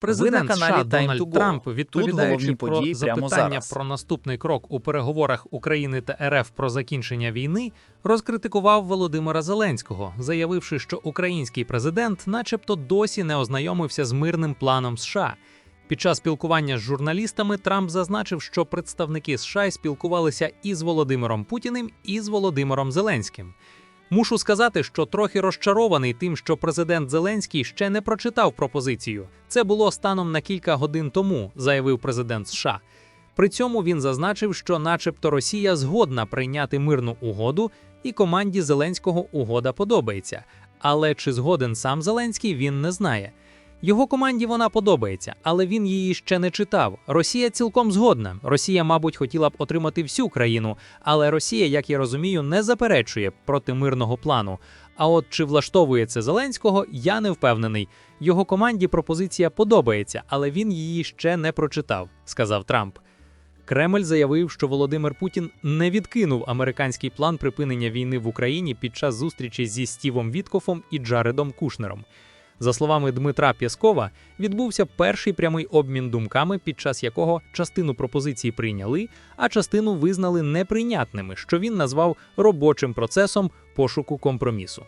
Президент США Дональд. Трамп, відповідаючи про запитання зараз. про наступний крок у переговорах України та РФ про закінчення війни, розкритикував Володимира Зеленського, заявивши, що український президент, начебто, досі не ознайомився з мирним планом США. Під час спілкування з журналістами Трамп зазначив, що представники США спілкувалися і з Володимиром Путіним, і з Володимиром Зеленським. Мушу сказати, що трохи розчарований тим, що президент Зеленський ще не прочитав пропозицію. Це було станом на кілька годин тому, заявив президент США. При цьому він зазначив, що, начебто, Росія згодна прийняти мирну угоду, і команді Зеленського угода подобається. Але чи згоден сам Зеленський, він не знає. Його команді вона подобається, але він її ще не читав. Росія цілком згодна. Росія, мабуть, хотіла б отримати всю країну, але Росія, як я розумію, не заперечує проти мирного плану. А от чи влаштовує це Зеленського, я не впевнений. Його команді пропозиція подобається, але він її ще не прочитав, сказав Трамп. Кремль заявив, що Володимир Путін не відкинув американський план припинення війни в Україні під час зустрічі зі Стівом Віткофом і Джаредом Кушнером. За словами Дмитра Пєскова, відбувся перший прямий обмін думками, під час якого частину пропозицій прийняли, а частину визнали неприйнятними, що він назвав робочим процесом пошуку компромісу.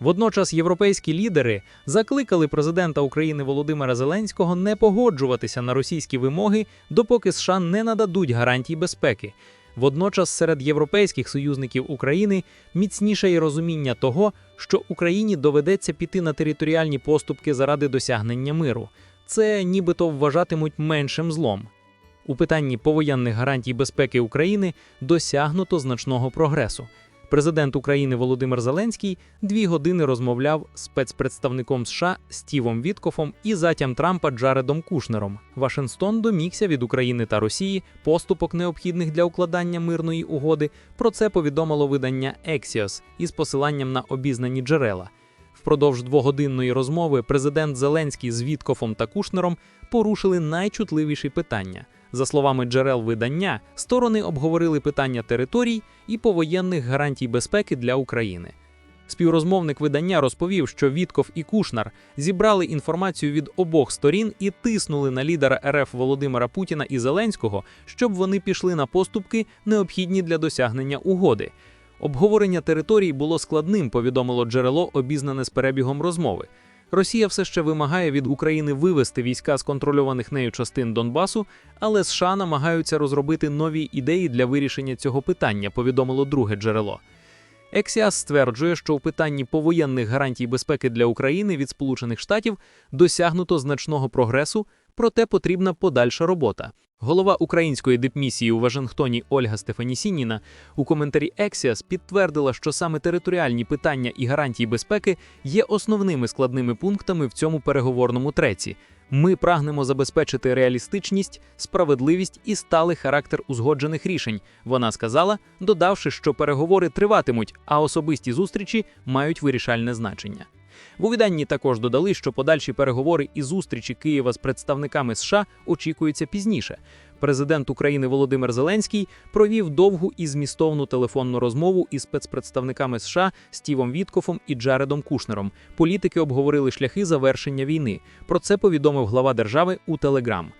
Водночас європейські лідери закликали президента України Володимира Зеленського не погоджуватися на російські вимоги, допоки США не нададуть гарантій безпеки. Водночас серед європейських союзників України міцніше є розуміння того, що Україні доведеться піти на територіальні поступки заради досягнення миру. Це нібито вважатимуть меншим злом. У питанні повоєнних гарантій безпеки України досягнуто значного прогресу. Президент України Володимир Зеленський дві години розмовляв з спецпредставником США Стівом Віткофом і затям Трампа Джаредом Кушнером. Вашингтон домігся від України та Росії поступок необхідних для укладання мирної угоди. Про це повідомило видання Axios із посиланням на обізнані джерела. Впродовж двогодинної розмови президент Зеленський з Віткофом та Кушнером порушили найчутливіші питання. За словами джерел видання, сторони обговорили питання територій і повоєнних гарантій безпеки для України. Співрозмовник видання розповів, що Вітков і Кушнар зібрали інформацію від обох сторін і тиснули на лідера РФ Володимира Путіна і Зеленського, щоб вони пішли на поступки, необхідні для досягнення угоди. Обговорення територій було складним, повідомило джерело, обізнане з перебігом розмови. Росія все ще вимагає від України вивести війська з контрольованих нею частин Донбасу, але США намагаються розробити нові ідеї для вирішення цього питання, повідомило друге джерело. Ексіас стверджує, що у питанні повоєнних гарантій безпеки для України від Сполучених Штатів досягнуто значного прогресу, проте потрібна подальша робота. Голова української дипмісії у Вашингтоні Ольга Стефанісініна у коментарі Ексіас підтвердила, що саме територіальні питання і гарантії безпеки є основними складними пунктами в цьому переговорному треці. Ми прагнемо забезпечити реалістичність, справедливість і сталий характер узгоджених рішень. Вона сказала, додавши, що переговори триватимуть, а особисті зустрічі мають вирішальне значення. В увіданні також додали, що подальші переговори і зустрічі Києва з представниками США очікуються пізніше. Президент України Володимир Зеленський провів довгу і змістовну телефонну розмову із спецпредставниками США Стівом Віткофом і Джаредом Кушнером. Політики обговорили шляхи завершення війни. Про це повідомив глава держави у Телеграм.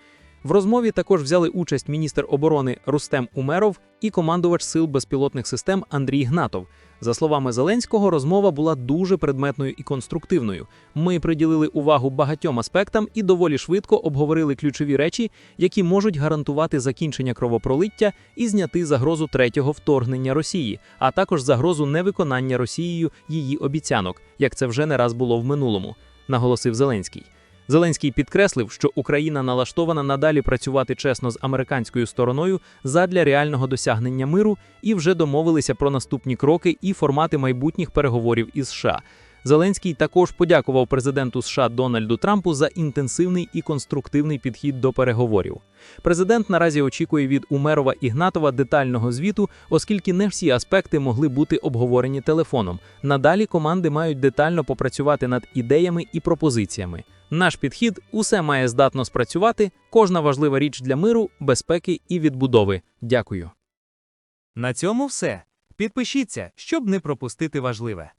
В розмові також взяли участь міністр оборони Рустем Умеров і командувач сил безпілотних систем Андрій Гнатов. За словами Зеленського, розмова була дуже предметною і конструктивною. Ми приділили увагу багатьом аспектам і доволі швидко обговорили ключові речі, які можуть гарантувати закінчення кровопролиття і зняти загрозу третього вторгнення Росії, а також загрозу невиконання Росією її обіцянок, як це вже не раз було в минулому, наголосив Зеленський. Зеленський підкреслив, що Україна налаштована надалі працювати чесно з американською стороною задля реального досягнення миру і вже домовилися про наступні кроки і формати майбутніх переговорів із США. Зеленський також подякував президенту США Дональду Трампу за інтенсивний і конструктивний підхід до переговорів. Президент наразі очікує від Умерова і Гнатова детального звіту, оскільки не всі аспекти могли бути обговорені телефоном. Надалі команди мають детально попрацювати над ідеями і пропозиціями. Наш підхід усе має здатно спрацювати, кожна важлива річ для миру, безпеки і відбудови. Дякую. На цьому все. Підпишіться, щоб не пропустити важливе.